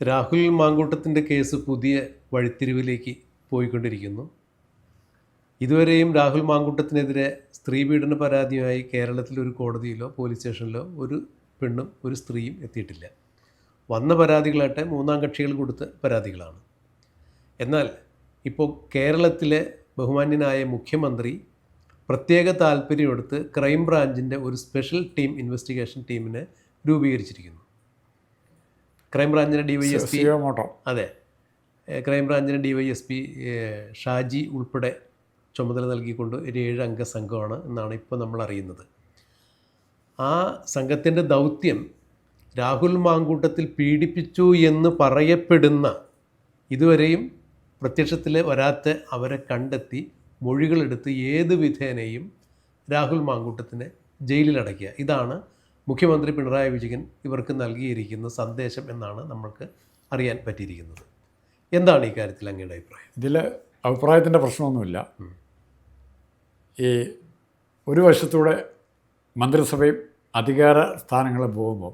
Rahul മാങ്കൂട്ടത്തിന്റെ case പുതിയ വഴിത്തിരിവിലേക്ക് പോയിക്കൊണ്ടിരിക്കുന്നു. ഇതുവരെയും രാഹുൽ മാങ്കൂട്ടത്തിനെതിരെ സ്ത്രീപീഡന പരാതിയുമായി കേരളത്തിൽ ഒരു കോടതിയിലോ പോലീസ് സ്റ്റേഷനിലോ ഒരു പെണ്ണും ഒരു സ്ത്രീയും എത്തിയിട്ടില്ല. വന്ന പരാതികളാട്ടെ മൂന്നാം കക്ഷികൾ കൊടുത്ത പരാതികളാണ്. എന്നാൽ ഇപ്പോൾ കേരളത്തിലെ ബഹുമാന്യനായ മുഖ്യമന്ത്രി പ്രത്യേക താല്പര്യമെടുത്ത് ക്രൈംബ്രാഞ്ചിന്റെ ഒരു സ്പെഷ്യൽ ടീം ഇൻവെസ്റ്റിഗേഷൻ ടീമിനെ രൂപീകരിച്ചിരിക്കുന്നു. ക്രൈംബ്രാഞ്ചിന്റെ ഡി വൈ എസ് പി മോട്ടോ. അതെ. ക്രൈംബ്രാഞ്ചിന്റെ D Y S P Shaji ഉൾപ്പെടെ ചുമതല നൽകിക്കൊണ്ട് ഒരു ഏഴ് അംഗ സംഘമാണ് എന്നാണ് ഇപ്പോൾ നമ്മൾ അറിയുന്നത്. ആ സംഘത്തിന്റെ ദൗത്യം രാഹുൽ മാങ്കൂട്ടത്തിൽ പീഡിപ്പിച്ചു എന്ന് പറയപ്പെടുന്ന ഇതുവരെയും പ്രത്യക്ഷത്തിൽ വരാത്ത അവരെ കണ്ടെത്തി മൊഴികളെടുത്ത് ഏത് വിധേനയും രാഹുൽ മാങ്കൂട്ടത്തിനെ ജയിലിലടയ്ക്കുക. ഇതാണ് മുഖ്യമന്ത്രി പിണറായി വിജയൻ ഇവർക്ക് നൽകിയിരിക്കുന്ന സന്ദേശം എന്നാണ് നമ്മൾക്ക് അറിയാൻ പറ്റിയിരിക്കുന്നത്. എന്താണ് ഈ കാര്യത്തിൽ അങ്ങയുടെ അഭിപ്രായം? ഇതിൽ അഭിപ്രായത്തിന്റെ പ്രശ്നമൊന്നുമില്ല. ഈ ഒരു വശത്തൂടെ മന്ത്രിസഭയും അധികാര സ്ഥാനങ്ങളിൽ പോകുമ്പോൾ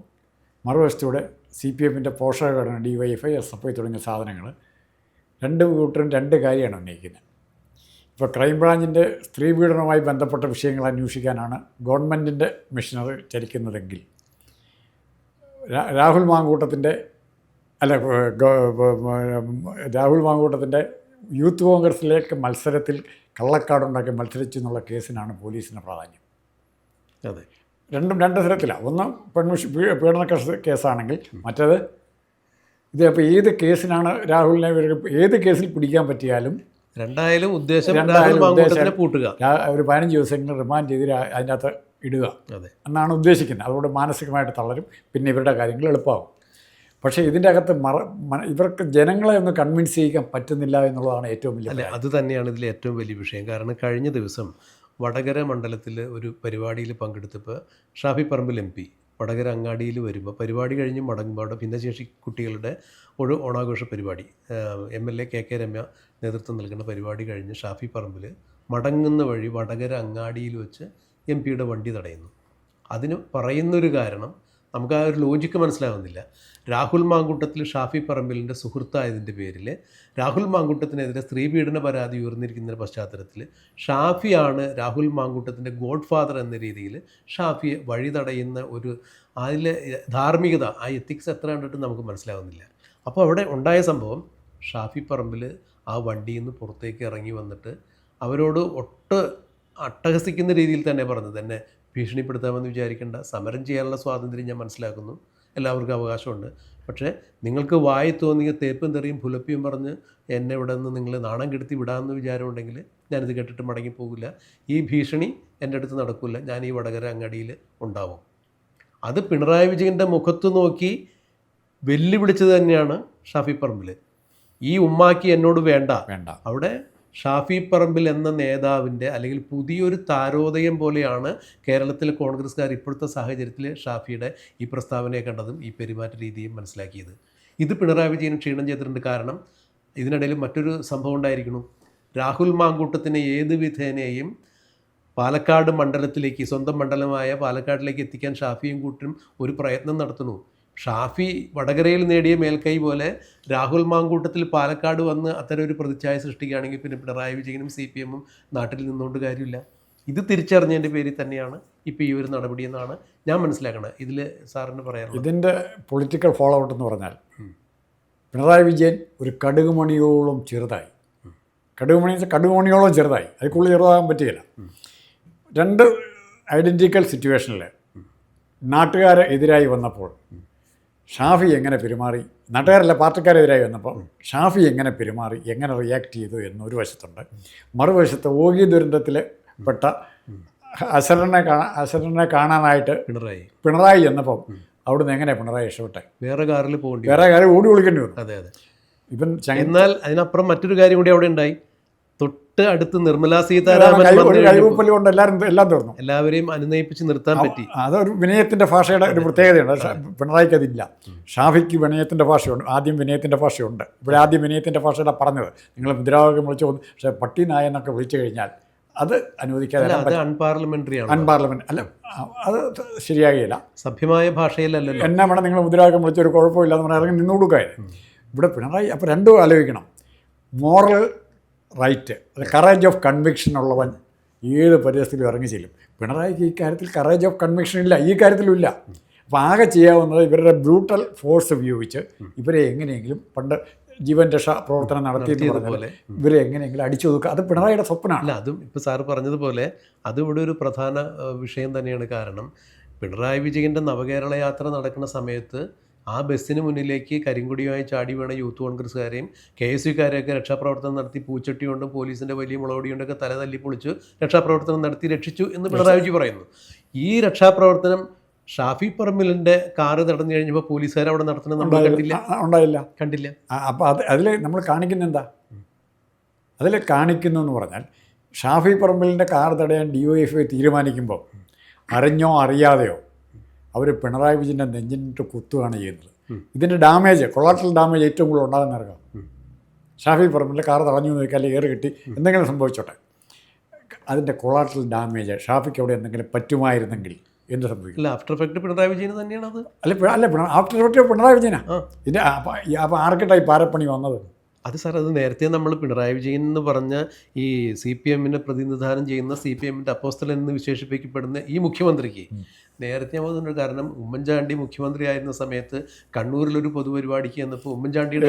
മറുവശത്തൂടെ സി പി എമ്മിന്റെ പോഷകഘടന D Y F I S F I തുടങ്ങിയ സാധനങ്ങൾ രണ്ട് കൂട്ടരും രണ്ട് കാര്യമാണ് ഉന്നയിക്കുന്നത്. ഇപ്പോൾ ക്രൈംബ്രാഞ്ചിന്റെ സ്ത്രീ പീഡനവുമായി ബന്ധപ്പെട്ട വിഷയങ്ങൾ അന്വേഷിക്കാനാണ് ഗവൺമെന്റിന്റെ മിഷനറി ചലിക്കുന്നതെങ്കിൽ രാഹുൽ മാങ്കൂട്ടത്തിന്റെ അല്ല രാഹുൽ മാങ്കൂട്ടത്തിന്റെ യൂത്ത് കോൺഗ്രസിലേക്ക് മത്സരത്തിൽ കള്ളക്കാടുണ്ടാക്കി മത്സരിച്ചു എന്നുള്ള കേസിനാണ് പോലീസിന് പ്രാധാന്യം. അതെ. രണ്ടും രണ്ട് തരത്തിലാണ് ഒന്ന് പെൺമിഷ പീഡന കേസ് കേസാണെങ്കിൽ മറ്റേത് ഇത് അപ്പോൾ ഏത് കേസിനാണ് രാഹുലിനെ ഏത് കേസിൽ പിടിക്കാൻ പറ്റിയാലും രണ്ടായാലും ഉദ്ദേശം രാഹുൽ പൂട്ടുക. ഒരു പതിനഞ്ച് ദിവസങ്ങൾ റിമാൻഡ് ചെയ്ത് അതിനകത്ത് ഇടുക. അതെ. എന്നാണ് ഉദ്ദേശിക്കുന്നത്. അതുകൊണ്ട് മാനസികമായിട്ട് തളരും. പിന്നെ ഇവരുടെ കാര്യങ്ങൾ എളുപ്പമാകും. പക്ഷേ ഇതിന്റെ അകത്ത് മറ ഇവർക്ക് ജനങ്ങളെ ഒന്ന് കൺവിൻസ് ചെയ്യാൻ പറ്റുന്നില്ല എന്നുള്ളതാണ് ഏറ്റവും വലിയ അല്ല അത് തന്നെയാണ് ഇതിലെ ഏറ്റവും വലിയ വിഷയം. കാരണം കഴിഞ്ഞ ദിവസം വടകര മണ്ഡലത്തിൽ ഒരു പരിപാടിയിൽ പങ്കെടുത്തപ്പോൾ ഷാഫി പറമ്പിൽ എം പി വടകര അങ്ങാടിയിൽ വരുമ്പോൾ പരിപാടി കഴിഞ്ഞ് മടങ്ങുമ്പോൾ അവിടെ ഭിന്നശേഷി കുട്ടികളുടെ ഒരു ഓണാഘോഷ പരിപാടി. M L A K K Ramya നേതൃത്വം നൽകുന്ന പരിപാടി കഴിഞ്ഞ് ഷാഫി പറമ്പിൽ മടങ്ങുന്ന വഴി വടകര അങ്ങാടിയിൽ വെച്ച് എം പിയുടെ വണ്ടി തടയുന്നു. അതിന് പറയുന്നൊരു കാരണം നമുക്ക് ആ ഒരു ലോജിക്ക് മനസ്സിലാകുന്നില്ല രാഹുൽ മാങ്കൂട്ടത്തിൽ ഷാഫി പറമ്പിലിന്റെ സുഹൃത്തായതിന്റെ പേരിൽ രാഹുൽ മാങ്കൂട്ടത്തിനെതിരെ സ്ത്രീപീഡന പരാതി ഉയർന്നിരിക്കുന്ന പശ്ചാത്തലത്തിൽ ഷാഫിയാണ് രാഹുൽ മാങ്കൂട്ടത്തിന്റെ ഗോഡ് ഫാദർ എന്ന രീതിയിൽ ഷാഫിയെ വഴി തടയുന്ന ഒരു അതിലെ ധാർമ്മികത ആ എത്തിക്സ് എത്ര കണ്ടിട്ട് നമുക്ക് മനസ്സിലാവുന്നില്ല. അപ്പോൾ അവിടെ ഉണ്ടായ സംഭവം ഷാഫി പറമ്പിൽ ആ വണ്ടിയിൽ നിന്ന് പുറത്തേക്ക് ഇറങ്ങി വന്നിട്ട് അവരോട് ഒട്ട് അട്ടഹസിക്കുന്ന രീതിയിൽ തന്നെ പറഞ്ഞത്. എന്നെ ഭീഷണിപ്പെടുത്താമെന്ന് വിചാരിക്കേണ്ട. സമരം ചെയ്യാനുള്ള സ്വാതന്ത്ര്യം ഞാൻ മനസ്സിലാക്കുന്നു. എല്ലാവർക്കും അവകാശമുണ്ട്. പക്ഷേ നിങ്ങൾക്ക് വായി തോന്നിയ തേപ്പും തെറിയും പുലപ്പിയും പറഞ്ഞ് എന്നെ ഇവിടെ നിന്ന് നിങ്ങൾ നാണം കെടുത്തി വിടാമെന്ന് വിചാരമുണ്ടെങ്കിൽ ഞാനിത് കേട്ടിട്ട് മടങ്ങി പോകില്ല. ഈ ഭീഷണി എന്റെ അടുത്ത് നടക്കില്ല. ഞാൻ ഈ വടകര അങ്ങാടിയിൽ ഉണ്ടാവും. അത് പിണറായി വിജയന്റെ മുഖത്ത് നോക്കി വെല്ലുവിളിച്ചത് തന്നെയാണ് ഷാഫി പറമ്പിൽ ഈ ഉമ്മാക്കി എന്നോട് വേണ്ട. വേണ്ട. അവിടെ ഷാഫി പറമ്പിൽ എന്ന നേതാവിന്റെ അല്ലെങ്കിൽ പുതിയൊരു താരോദയം പോലെയാണ് കേരളത്തിലെ കോൺഗ്രസ്സുകാർ ഇപ്പോഴത്തെ സാഹചര്യത്തിൽ ഷാഫിയുടെ ഈ പ്രസ്താവനയെ കണ്ടതും ഈ പെരുമാറ്റ രീതിയും മനസ്സിലാക്കിയത്. ഇത് പിണറായി വിജയൻ ക്ഷീണം ചെയ്തിട്ടുണ്ട് കാരണം ഇതിനിടയിൽ മറ്റൊരു സംഭവം ഉണ്ടായിരിക്കണം രാഹുൽ മാങ്കൂട്ടത്തിനെ ഏത് വിധേനയും പാലക്കാട് മണ്ഡലത്തിലേക്ക് സ്വന്തം മണ്ഡലമായ പാലക്കാടിലേക്ക് എത്തിക്കാൻ ഷാഫിയും കൂട്ടരും ഒരു പ്രയത്നം നടത്തുന്നു. ഷാഫി വടകരയിൽ നേടിയ മേൽക്കൈ പോലെ രാഹുൽ മാങ്കൂട്ടത്തിൽ പാലക്കാട് വന്ന് അത്തരം ഒരു പ്രതിച്ഛായ സൃഷ്ടിക്കുകയാണെങ്കിൽ പിന്നെ പിണറായി വിജയനും സി പി എമ്മും നാട്ടിൽ നിന്നുകൊണ്ട് കാര്യമില്ല. ഇത് തിരിച്ചറിഞ്ഞതിന്റെ പേരിൽ തന്നെയാണ് ഇപ്പോൾ ഈ ഒരു നടപടി എന്നാണ് ഞാൻ മനസ്സിലാക്കുന്നത് ഇതിൽ സാറിന് പറയാനുള്ളത്. ഇതിന്റെ പൊളിറ്റിക്കൽ ഫോളോ ഔട്ട് എന്ന് പറഞ്ഞാൽ പിണറായി വിജയൻ ഒരു കടുകുമണിയോളം ചെറുതായി. കടുകുമണി മണി കടുക് കടുകുമണിയോളം ചെറുതായി. അതിൽ കൂടുതൽ ചെറുതാകാൻ പറ്റുകയില്ല. രണ്ട് ഐഡന്റിക്കൽ സിറ്റുവേഷനിൽ നാട്ടുകാരെ എതിരായി വന്നപ്പോൾ ഷാഫി എങ്ങനെ പെരുമാറി? നാട്ടുകാരല്ല പാർട്ടിക്കാരെതിരായി വന്നപ്പോൾ ഷാഫി എങ്ങനെ പെരുമാറി? എങ്ങനെ റിയാക്ട് ചെയ്തു എന്നൊരു വശത്തുണ്ട്. മറുവശത്ത് ഓഗി ദുരന്തത്തിൽ പെട്ട അശരനെ കാണാൻ അശരനെ കാണാനായിട്ട് പിണറായി. പിണറായി എന്നപ്പം അവിടുന്ന് എങ്ങനെ പിണറായി രക്ഷപ്പെട്ടെ? വേറെ കാറിൽ പോകേണ്ടി വേറെ കാറിൽ ഓടി വിളിക്കേണ്ടി വന്നു. അതെ അതെ. ഇപ്പം എന്നാൽ അതിനപ്പുറം മറ്റൊരു കാര്യം കൂടി അവിടെ ഉണ്ടായി. തൊട്ട് അടുത്ത് നിർമ്മലാ സീതാരാമൻ കൊണ്ട് എല്ലാവരും എല്ലാം തീർന്നു. എല്ലാവരെയും അനുനയിപ്പിച്ച് നിർത്താൻ പറ്റി. അതൊരു വിനയത്തിന്റെ ഭാഷയുടെ ഒരു പ്രത്യേകതയുണ്ട്. പിണറായിക്ക് അതില്ല. ഷാഫിക്ക് വിനയത്തിന്റെ ഭാഷയുണ്ട്. ആദ്യം വിനയത്തിന്റെ ഭാഷയുണ്ട്. ഇവിടെ ആദ്യം വിനയത്തിന്റെ ഭാഷയുടെ പറഞ്ഞത്. നിങ്ങൾ മുദ്രാവാക്യം വിളിച്ചു പോകുന്നു പക്ഷേ പട്ടി നായ എന്നൊക്കെ വിളിച്ചു കഴിഞ്ഞാൽ അത് അനുവദിക്കാതെ അൺപാർലമെന്ററി അൺപാർലമെന്റ് അല്ല അത് ശരിയാകില്ല സഭ്യമായ ഭാഷയിലല്ലല്ലോ. എന്നെ വേണം നിങ്ങൾ മുദ്രാവാക്യം വിളിച്ചൊരു കുഴപ്പമില്ല എന്ന് പറഞ്ഞാൽ ഇറങ്ങി നിന്നു കൊടുക്കായിരുന്നു ഇവിടെ പിണറായി അപ്പോൾ രണ്ടും ആലോചിക്കണം. Moral right. അത് കറേജ് ഓഫ് കൺവിക്ഷൻ ഉള്ളവൻ ഏത് പരിസ്ഥിതിയിലും ഇറങ്ങി ചെല്ലും. പിണറായിക്ക് ഈ കാര്യത്തിൽ കറേജ് ഓഫ് കൺവിക്ഷൻ ഇല്ല. ഈ കാര്യത്തിലും ഇല്ല. അപ്പോൾ ആകെ ചെയ്യാവുന്നത് ഇവരുടെ ബ്രൂട്ടൽ ഫോഴ്സ് ഉപയോഗിച്ച് ഇവരെ എങ്ങനെയെങ്കിലും പണ്ട് ജീവൻ രക്ഷാ പ്രവർത്തനം നടത്തി എന്ന് പോലെ. ഇവരെ എങ്ങനെയെങ്കിലും അടിച്ചൊതുക്കുക അത് പിണറായിയുടെ സ്വപ്നമാണ് അല്ല അതും ഇപ്പോൾ സാർ പറഞ്ഞതുപോലെ അതും ഇവിടെ ഒരു പ്രധാന വിഷയം തന്നെയാണ് കാരണം പിണറായി വിജയന്റെ നവകേരള യാത്ര നടക്കുന്ന സമയത്ത് ആ ബസ്സിന് മുന്നിലേക്ക് കരിങ്കുടിയുമായി ചാടി വീണ യൂത്ത് കോൺഗ്രസ്സുകാരെയും കെ എസ് യുക്കാരെയൊക്കെ രക്ഷാപ്രവർത്തനം നടത്തി പൂച്ചട്ടി കൊണ്ടും പോലീസിന്റെ വലിയ മുളകൊടി കൊണ്ടൊക്കെ തല തല്ലി പൊളിച്ച് രക്ഷാപ്രവർത്തനം നടത്തി രക്ഷിച്ചു എന്ന് പിണറായി വിജയൻ പറയുന്നു. ഈ രക്ഷാപ്രവർത്തനം ഷാഫി പറമ്പിലിന്റെ കാറ് തടഞ്ഞു കഴിഞ്ഞപ്പോൾ പോലീസുകാർ അവിടെ നടത്തുന്നത് നമ്മൾ കണ്ടില്ല. ഉണ്ടായില്ല. കണ്ടില്ല. അപ്പോൾ അത് അതിൽ നമ്മൾ കാണിക്കുന്ന എന്താ? അതിൽ കാണിക്കുന്നു എന്ന് പറഞ്ഞാൽ ഷാഫി പറമ്പിലിന്റെ കാർ തടയാൻ ഡി ഒ എഫ് തീരുമാനിക്കുമ്പോൾ അറിഞ്ഞോ അറിയാതെയോ അവർ പിണറായി വിജയന്റെ നെഞ്ചിനിട്ട് കുത്തുകയാണ് ചെയ്യുന്നത്. ഇതിന്റെ ഡാമേജ് കൊളാട്രൽ ഡാമേജ് ഏറ്റവും കൂടുതൽ ഉണ്ടാകുന്ന ഇറങ്ങാം ഷാഫി പറമ്പിന്റെ കാർ തടഞ്ഞു നോക്കി അല്ലെങ്കിൽ ഏറ് കിട്ടി. എന്തെങ്കിലും സംഭവിച്ചോട്ടെ. അതിന്റെ കൊളാട്രൽ ഡാമേജ് ഷാഫിക്ക് അവിടെ എന്തെങ്കിലും പറ്റുമായിരുന്നെങ്കിൽ എന്ത് സംഭവിക്കും? ആഫ്റ്റർ എഫക്റ്റ് പിണറായി വിജയൻ തന്നെയാണ് അത്. അല്ല അല്ല ആഫ്റ്റർ എഫക്റ്റ് പിണറായി വിജയനാ. ഇതിന്റെ അപ്പോൾ ആർക്കിട്ടായി പാരപ്പണി വന്നത്? അത് സാർ അത് നേരത്തെ നമ്മൾ പിണറായി വിജയൻ എന്ന് പറഞ്ഞ ഈ സി പി എമ്മിനെ പ്രതിനിധാനം ചെയ്യുന്ന സി പി എമ്മിന്റെ അപ്പോസ്റ്റൽ എന്ന് വിശേഷിപ്പിക്കപ്പെടുന്ന ഈ മുഖ്യമന്ത്രിക്ക് നേരത്തെ ഞാൻ പോകുന്നുണ്ട് കാരണം ഉമ്മൻചാണ്ടി മുഖ്യമന്ത്രി ആയിരുന്ന സമയത്ത് കണ്ണൂരിലൊരു പൊതുപരിപാടിക്ക് ചെന്നപ്പോൾ ഉമ്മൻചാണ്ടിയുടെ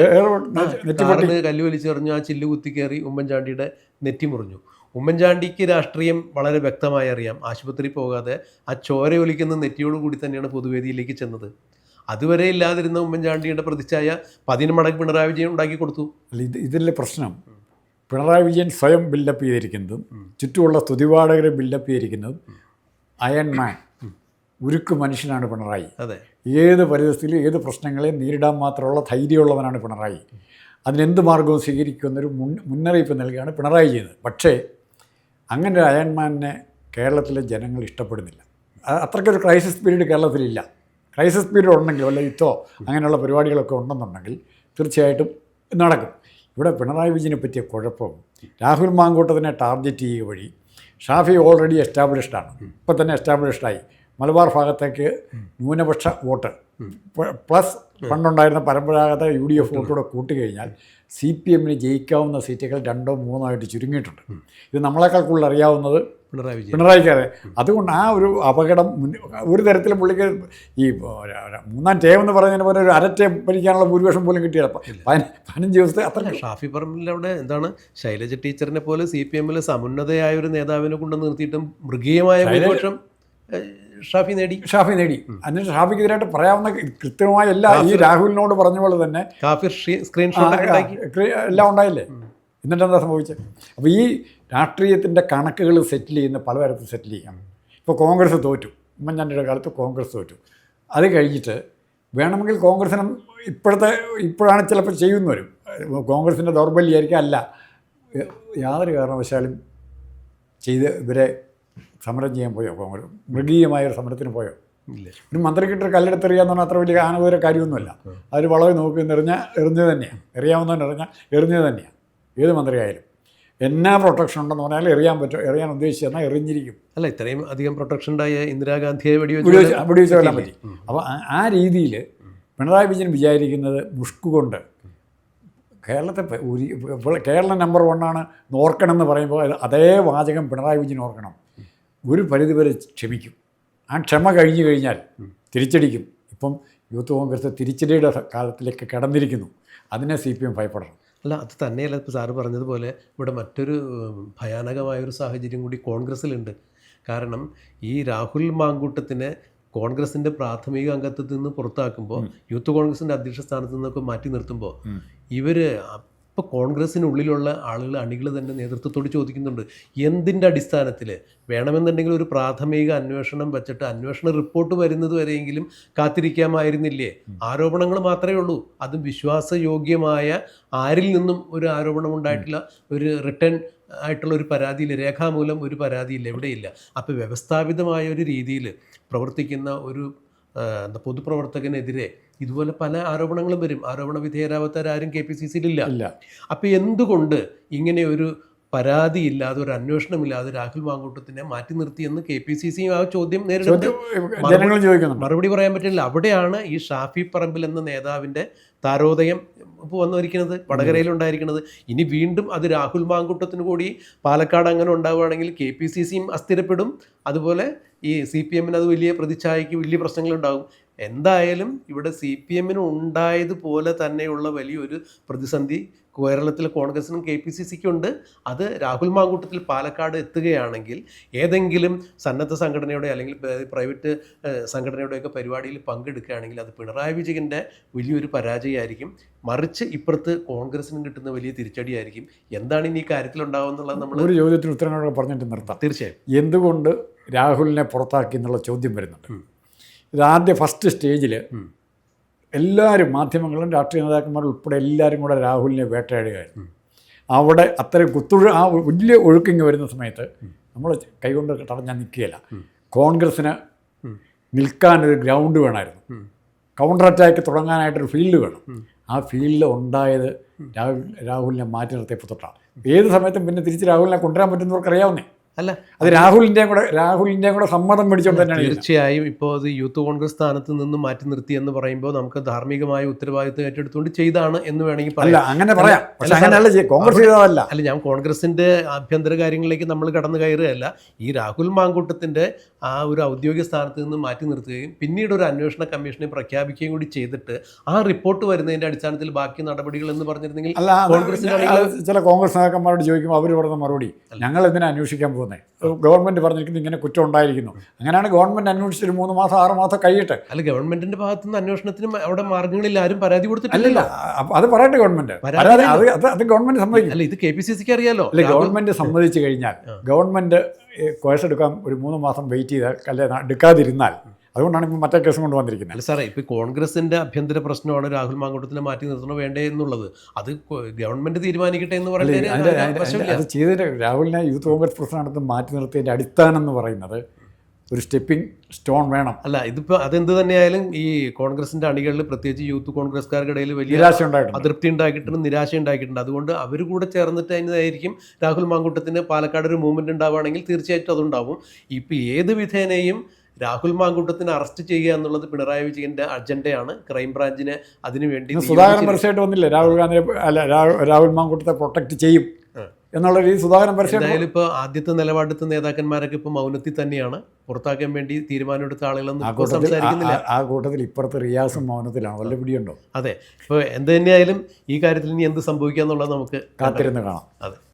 കാറിന് കല്ല് വലിച്ചെറിഞ്ഞു ആ ചില്ല് കുത്തി കയറി ഉമ്മൻചാണ്ടിയുടെ നെറ്റി മുറിഞ്ഞു. ഉമ്മൻചാണ്ടിക്ക് രാഷ്ട്രീയം വളരെ വ്യക്തമായി അറിയാം. ആശുപത്രി പോകാതെ ആ ചോര ഒലിക്കുന്ന നെറ്റിയോട് കൂടി തന്നെയാണ് പൊതുവേദിയിലേക്ക് ചെന്നത്. അതുവരെ ഇല്ലാതിരുന്ന ഉമ്മൻചാണ്ടിയുടെ പ്രതിച്ഛായ പതിന് മടങ്ങ് പിണറായി വിജയൻ ഉണ്ടാക്കി കൊടുത്തു. അല്ല ഇത് ഇതിലെ പ്രശ്നം. പിണറായി വിജയൻ സ്വയം ബിൽഡപ്പ് ചെയ്തിരിക്കുന്നതും ചുറ്റുമുള്ള സ്തുതിപാഠകരെ ബിൽഡപ്പ് ചെയ്തിരിക്കുന്നതും അയൺ മാൻ ഉരുക്ക് മനുഷ്യനാണ് പിണറായി. അതെ. ഏത് പരിതസ്ഥിതിയിലും ഏത് പ്രശ്നങ്ങളെയും നേരിടാൻ മാത്രമുള്ള ധൈര്യമുള്ളവനാണ് പിണറായി. അതിനെന്ത് മാർഗവും സ്വീകരിക്കുമെന്നൊരു മുൻ മുന്നറിയിപ്പ് നൽകുകയാണ് പിണറായി ചെയ്യുന്നത്. പക്ഷേ അങ്ങനെ ഒരു അയൺമാനെ കേരളത്തിലെ ജനങ്ങൾ ഇഷ്ടപ്പെടുന്നില്ല. അത്രയ്ക്കൊരു ക്രൈസിസ് പീരീഡ് കേരളത്തിലില്ല. ക്രൈസിസ് പീരീഡ് ഉണ്ടെങ്കിൽ വല്ല യുദ്ധോ അങ്ങനെയുള്ള പരിപാടികളൊക്കെ ഉണ്ടെന്നുണ്ടെങ്കിൽ തീർച്ചയായിട്ടും നടക്കും. ഇവിടെ പിണറായി വിജയനെ പറ്റിയ കുഴപ്പം രാഹുൽ മാങ്കൂട്ടത്തിനെ ടാർഗറ്റ് ചെയ്യുക വഴി ഷാഫി ഓൾറെഡി എസ്റ്റാബ്ലിഷ്ഡ് ആണ്. ഇപ്പം തന്നെ എസ്റ്റാബ്ലിഷ്ഡായി ആയി. മലബാർ ഭാഗത്തേക്ക് ന്യൂനപക്ഷ വോട്ട്. പ്ലസ് പണ്ടുണ്ടായിരുന്ന പരമ്പരാഗത യു ഡി എഫ് വോട്ടോടെ കൂട്ടിക്കഴിഞ്ഞാൽ സി പി എമ്മിന് ജയിക്കാവുന്ന സീറ്റുകൾ രണ്ടോ മൂന്നോ ആയിട്ട് ചുരുങ്ങിയിട്ടുണ്ട്. ഇത് നമ്മളെക്കാൾ കൂടുതൽ അറിയാവുന്നത് പിണറായി വിജയൻ. പിണറായിക്കാരെ അതുകൊണ്ട് ആ ഒരു അപകടം ഒരു തരത്തിൽ പുള്ളിക്ക് ഈ മൂന്നാം ടേം എന്ന് പറയുന്നതിന് പോലെ ഒരു അരറ്റേ ഭരിക്കാനുള്ള ഭൂരിപക്ഷം പോലും കിട്ടിയില്ല. പതിനഞ്ച് ദിവസത്തെ അത്ര ഷാഫി പറമ്പിൽ അവിടെ എന്താണ്? ശൈലജ ടീച്ചറിനെ പോലെ സി പി എമ്മിൽ സമുന്നതയായ ഒരു നേതാവിനെ കൊണ്ട് നിർത്തിയിട്ടും മൃഗീയമായ ഭൂരിപക്ഷം ഷാഫി നേടി. ഷാഫി നേടി. അതിന് ഷാഫിക്കെതിരായിട്ട് പറയാവുന്ന കൃത്യമായ എല്ലാ ഈ രാഹുലിനോട് പറഞ്ഞ പോലെ തന്നെ കാഫിർ സ്ക്രീൻഷോട്ട് എല്ലാം ഉണ്ടായില്ലേ? എന്നിട്ട് എന്താ സംഭവിച്ചത്? അപ്പോൾ ഈ രാഷ്ട്രീയത്തിന്റെ കണക്കുകൾ സെറ്റിൽ ചെയ്യുന്ന പലതരത്തിൽ സെറ്റിൽ ചെയ്യാം. ഇപ്പോൾ കോൺഗ്രസ് തോറ്റു. ഉമ്മൻചാണ്ടിയുടെ കാലത്ത് കോൺഗ്രസ് തോറ്റു. അത് കഴിഞ്ഞിട്ട് വേണമെങ്കിൽ കോൺഗ്രസിനും ഇപ്പോഴത്തെ ഇപ്പോഴാണ് ചിലപ്പോൾ ചെയ്യുന്നവരും കോൺഗ്രസിന്റെ ദൗർബല്യമായിരിക്കും അല്ല. യാതൊരു കാരണവശാലും ചെയ്ത് ഇവരെ സമരം ചെയ്യാൻ പോയോ? കോൺഗ്രസ് മൃഗീയമായ ഒരു സമരത്തിന് പോയോ? ഇല്ല. ഒരു മന്ത്രിക്കിട്ട് കല്ലെടുത്തെറിയാന്ന് പറഞ്ഞാൽ അത്ര വലിയ ആനകൂര കാര്യമൊന്നുമല്ല. അവർ വളവ് നോക്കി എറിഞ്ഞാൽ എറിഞ്ഞത് തന്നെയാണ് എറിയാവുന്നവൻ എറിഞ്ഞാൽ എറിഞ്ഞത് തന്നെയാണ് ഏത് മന്ത്രിയായാലും. എന്നാ പ്രൊട്ടക്ഷൻ ഉണ്ടെന്ന് പറഞ്ഞാൽ എറിയാൻ പറ്റും? എറിയാൻ ഉദ്ദേശിച്ചെന്നാൽ എറിഞ്ഞിരിക്കും. അല്ല ഇത്രയും അധികം പ്രൊട്ടക്ഷൻ ഉണ്ടായ ഇന്ദിരാഗാന്ധിയെ വെടിവെച്ച് വെടിവെച്ച് കൊല്ലാൻ പറ്റി. അപ്പോൾ ആ- രീതിയിൽ പിണറായി വിജയൻ വിചാരിക്കുന്നത് മുഷ്കു കൊണ്ട് കേരളത്തെ കേരളം നമ്പർ വണ്ണാണ് ഓർക്കണം എന്ന് പറയുമ്പോൾ അതേ വാചകം പിണറായി വിജയൻ ഓർക്കണം. ഒരു പരിധിവരെ ക്ഷമിക്കും. ആ ക്ഷമ കഴിഞ്ഞു കഴിഞ്ഞാൽ തിരിച്ചടിക്കും. ഇപ്പം യൂത്ത് കോൺഗ്രസ് തിരിച്ചടിയുടെ കാലത്തിലേക്ക് കടന്നിരിക്കുന്നു. അതിനെ സി പി എം ഭയപ്പെടണം. അല്ല അത് തന്നെയല്ല ഇപ്പോൾ സാറ് പറഞ്ഞതുപോലെ ഇവിടെ മറ്റൊരു ഭയാനകമായൊരു സാഹചര്യം കൂടി കോൺഗ്രസ്സിലുണ്ട്. കാരണം ഈ രാഹുൽ മാങ്കൂട്ടത്തിനെ കോൺഗ്രസിന്റെ പ്രാഥമിക അംഗത്വത്തിൽ നിന്ന് പുറത്താക്കുമ്പോൾ യൂത്ത് കോൺഗ്രസിന്റെ അധ്യക്ഷ സ്ഥാനത്ത് നിന്നൊക്കെ മാറ്റി നിർത്തുമ്പോൾ ഇവർ ഇപ്പോൾ കോൺഗ്രസ്സിനുള്ളിലുള്ള ആളുകൾ അണികൾ തന്നെ നേതൃത്വത്തോട് ചോദിക്കുന്നുണ്ട് എന്തിന്റെ അടിസ്ഥാനത്തിൽ വേണമെന്നുണ്ടെങ്കിൽ ഒരു പ്രാഥമിക അന്വേഷണം വെച്ചിട്ട് അന്വേഷണ റിപ്പോർട്ട് വരുന്നത് വരെയെങ്കിലും കാത്തിരിക്കാമായിരുന്നില്ലേ? ആരോപണങ്ങൾ മാത്രമേ ഉള്ളൂ. അതും വിശ്വാസയോഗ്യമായ ആരിൽ നിന്നും ഒരു ആരോപണം ഉണ്ടായിട്ടില്ല. ഒരു റിട്ടേൺ ആയിട്ടുള്ള ഒരു പരാതിയില്ല. രേഖാമൂലം ഒരു പരാതിയില്ല. എവിടെയില്ല. അപ്പോൾ വ്യവസ്ഥാപിതമായ ഒരു രീതിയിൽ പ്രവർത്തിക്കുന്ന ഒരു എന്താ പൊതുപ്രവർത്തകനെതിരെ ഇതുപോലെ പല ആരോപണങ്ങളും വരും. ആരോപണ വിധേയരാവാത്തവരാരും കെ പി സി സിയിലില്ല. ഇല്ല. അപ്പോൾ എന്തുകൊണ്ട് ഇങ്ങനെ ഒരു പരാതി ഇല്ലാതെ ഒരു അന്വേഷണമില്ലാതെ രാഹുൽ മാങ്കൂട്ടത്തിനെ മാറ്റി നിർത്തിയെന്ന് കെ പി സി സി ആ ചോദ്യം നേരിടുന്നത്? മറുപടി പറയാൻ പറ്റില്ല. അവിടെയാണ് ഈ ഷാഫി പറമ്പിൽ എന്ന നേതാവിന്റെ താരോദയം ഇപ്പോൾ വന്നിരിക്കുന്നത് വടകരയിലുണ്ടായിരിക്കുന്നത് ഇനി വീണ്ടും അത് രാഹുൽ മാങ്കുട്ടത്തിന് കൂടി പാലക്കാട് അങ്ങനെ ഉണ്ടാവുകയാണെങ്കിൽ കെ പി സി സിയും അസ്ഥിരപ്പെടും. അതുപോലെ ഈ സി പി എമ്മിന് അത് വലിയ പ്രതിച്ഛായയ്ക്ക് വലിയ പ്രശ്നങ്ങളുണ്ടാകും. എന്തായാലും ഇവിടെ സി പി എമ്മിന് ഉണ്ടായതുപോലെ തന്നെയുള്ള വലിയൊരു പ്രതിസന്ധി കേരളത്തിലെ കോൺഗ്രസിനും കെ പി സി സിക്കും ഉണ്ട്. അത് രാഹുൽ മാങ്കൂട്ടത്തിൽ പാലക്കാട് എത്തുകയാണെങ്കിൽ ഏതെങ്കിലും സന്നദ്ധ സംഘടനയുടെ അല്ലെങ്കിൽ പ്രൈവറ്റ് സംഘടനയുടെയൊക്കെ പരിപാടിയിൽ പങ്കെടുക്കുകയാണെങ്കിൽ അത് പിണറായി വിജയന്റെ വലിയൊരു പരാജയമായിരിക്കും. മറിച്ച് ഇപ്പുറത്ത് കോൺഗ്രസിനും കിട്ടുന്ന വലിയ തിരിച്ചടിയായിരിക്കും. എന്താണ് ഇനി ഈ കാര്യത്തിൽ ഉണ്ടാവുമെന്നുള്ളത് നമ്മൾ ഒരു ചോദ്യത്തിന് ഉത്തരങ്ങളൊക്കെ പറഞ്ഞിട്ട് നിർത്താം. തീർച്ചയായും. എന്തുകൊണ്ട് രാഹുലിനെ പുറത്താക്കി എന്നുള്ള ചോദ്യം വരുന്നുണ്ട്. ഇത് ആദ്യ ഫസ്റ്റ് സ്റ്റേജിൽ എല്ലാവരും മാധ്യമങ്ങളും രാഷ്ട്രീയ നേതാക്കന്മാരും ഉൾപ്പെടെ എല്ലാവരും കൂടെ രാഹുലിനെ വേട്ടയാടുകയായിരുന്നു. അവിടെ അത്രയും കുത്തൊഴു ആ വലിയ ഒഴുക്കിങ് വരുന്ന സമയത്ത് നമ്മൾ കൈകൊണ്ട് തടഞ്ഞാൽ നിൽക്കുകയില്ല. കോൺഗ്രസ്സിന്. നിൽക്കാനൊരു ഗ്രൗണ്ട് വേണമായിരുന്നു. കൗണ്ടർ അറ്റാക്ക് തുടങ്ങാനായിട്ടൊരു ഫീൽഡ് വേണം. ആ ഫീൽഡ് ഉണ്ടായത് രാഹുൽ രാഹുലിനെ മാറ്റി നിർത്തിയപ്പോൾ തൊട്ടാണ് ഏത് സമയത്തും പിന്നെ തിരിച്ച് രാഹുലിനെ കൊണ്ടുവരാൻ പറ്റുന്നവർക്ക് അറിയാവുന്നേ. അല്ല അത് രാഹുലിന്റെയും കൂടെ രാഹുലിന്റെയും കൂടെ സമ്മതം മേടിച്ചുകൊണ്ട് തന്നെയാണ്. തീർച്ചയായും ഇപ്പോൾ അത് യൂത്ത് കോൺഗ്രസ് സ്ഥാനത്ത് നിന്ന് മാറ്റി നിർത്തി എന്ന് പറയുമ്പോൾ നമുക്ക് ധാർമ്മികമായ ഉത്തരവാദിത്വം ഏറ്റെടുത്തുകൊണ്ട് ചെയ്താണ് എന്ന് വേണമെങ്കിൽ പറയാം. അങ്ങനെ പറയാം. അങ്ങനെയല്ല കോൺഗ്രസ് ചെയ്തതല്ല. അല്ല ഞാൻ കോൺഗ്രസിന്റെ ആഭ്യന്തര കാര്യങ്ങളിലേക്ക് നമ്മൾ കടന്നു കയറുകയല്ല. ഈ രാഹുൽ മാങ്കൂട്ടത്തിന്റെ ആ ഒരു ഔദ്യോഗിക സ്ഥാനത്ത് നിന്ന് മാറ്റി നിർത്തുകയും പിന്നീട് ഒരു അന്വേഷണ കമ്മീഷനെ പ്രഖ്യാപിക്കുകയും കൂടി ചെയ്തിട്ട് ആ റിപ്പോർട്ട് വരുന്നതിന്റെ അടിസ്ഥാനത്തിൽ ബാക്കി നടപടികൾ എന്ന് പറഞ്ഞിരുന്നെങ്കിൽ അല്ല അത് ചില കോൺഗ്രസ് നേതാക്കന്മാരോട് ചോദിക്കുമ്പോൾ അവർ പറയുന്ന മറുപടി ഞങ്ങൾ എന്തിനാ അന്വേഷിക്കാൻ പോകുന്നത് ഗവൺമെന്റ് പറഞ്ഞിരിക്കുന്നു ഇങ്ങനെ കുറ്റം ഉണ്ടായിരിക്കുന്നു. അങ്ങനെയാണ് ഗവൺമെന്റ് അന്വേഷിച്ചൊരു മൂന്ന് മാസം ആറ് മാസം കഴിയട്ടെ. അല്ല ഗവൺമെന്റിന്റെ ഭാഗത്തു നിന്ന് അന്വേഷണത്തിന് അവിടെ മാർഗങ്ങളിൽ ആരും പരാതി കൊടുത്തിട്ടില്ല അത് പറയട്ടെ ഗവൺമെന്റ്. പരാതി അത് ഗവൺമെന്റ് സമ്മതിക്കും. അല്ല ഇത് കെ പി സി സിക്ക് അറിയാലോ. അല്ല ഗവൺമെന്റ് സമ്മതിച്ചു കഴിഞ്ഞാൽ ഗവൺമെന്റ് കോഴ്സ് എടുക്കാൻ ഒരു മൂന്ന് മാസം വെയിറ്റ് ചെയ്താൽ അല്ലെ എടുക്കാതിരുന്നാൽ അതുകൊണ്ടാണ് ഇപ്പോൾ മറ്റേ കേസും കൊണ്ട് വന്നിരിക്കുന്നത്. അല്ല സാറേ ഇപ്പോൾ കോൺഗ്രസിന്റെ ആഭ്യന്തര പ്രശ്നമാണ് രാഹുൽ മാങ്കൂട്ടത്തിനെ മാറ്റി നിർത്തണോ വേണ്ടേ എന്നുള്ളത്. അത് ഗവൺമെന്റ് ഗവൺമെന്റ് തീരുമാനിക്കട്ടെ എന്ന് പറയുന്നത് അത് ചെയ്തിട്ട് രാഹുലിനെ യൂത്ത് കോൺഗ്രസ് പ്രസിഡന്റ് മാറ്റി നിർത്തിയതിന്റെ അടിസ്ഥാനം എന്ന് പറയുന്നത് ഒരു സ്റ്റെപ്പിംഗ് സ്റ്റോൺ വേണം. അല്ല ഇതിപ്പോൾ അതെന്ത് തന്നെയായാലും ഈ കോൺഗ്രസിന്റെ അണികളിൽ പ്രത്യേകിച്ച് യൂത്ത് കോൺഗ്രസ്കാർക്കിടയിൽ വലിയ നിരാശ ഉണ്ടായിട്ടുണ്ട്. അതൃപ്തി ഉണ്ടാക്കിയിട്ടുണ്ട് നിരാശ ഉണ്ടാക്കിയിട്ടുണ്ട് അതുകൊണ്ട് അവർ കൂടെ ചേർന്നിട്ട് അതിനായിരിക്കും രാഹുൽ മാങ്കൂട്ടത്തിന് പാലക്കാട് ഒരു മൂവ്മെന്റ് ഉണ്ടാവുകയാണെങ്കിൽ തീർച്ചയായിട്ടും അതുണ്ടാവും. ഇപ്പോൾ ഏത് വിധേനയും രാഹുൽ മാങ്കൂട്ടത്തിനെ അറസ്റ്റ് ചെയ്യുക എന്നുള്ളത് പിണറായി വിജയന്റെ അജണ്ടയാണ്. ക്രൈംബ്രാഞ്ചിനെ അതിനുവേണ്ടി സുധാകരൻ. പരസ്യമായിട്ട് വന്നില്ലേ? രാഹുൽ ഗാന്ധിയെ അല്ല രാഹുൽ മാങ്കൂട്ടത്തെ പ്രൊട്ടക്ട് ചെയ്യും എന്നുള്ള രീതി സുധാകരൻ എന്തായാലും ഇപ്പോൾ ആദ്യത്തെ നിലപാടെടുത്ത നേതാക്കന്മാരൊക്കെ ഇപ്പോൾ മൗനത്തിൽ തന്നെയാണ്. പുറത്താക്കാൻ വേണ്ടി തീരുമാനമെടുത്ത ആളുകളൊന്നും ഇപ്പോൾ സംസാരിക്കുന്നില്ല. ആ- ആ കൂട്ടത്തിൽ ഇപ്പുറത്തെ റിയാസും മൗനത്തിലാണ്. വല്ല പിടിയുണ്ടോ? അതെ. ഇപ്പോൾ എന്ത് തന്നെയായാലും ഈ കാര്യത്തിൽ ഇനി എന്ത് സംഭവിക്കുക എന്നുള്ളത് നമുക്ക് കാത്തിരുന്ന് കാണാം. അതെ.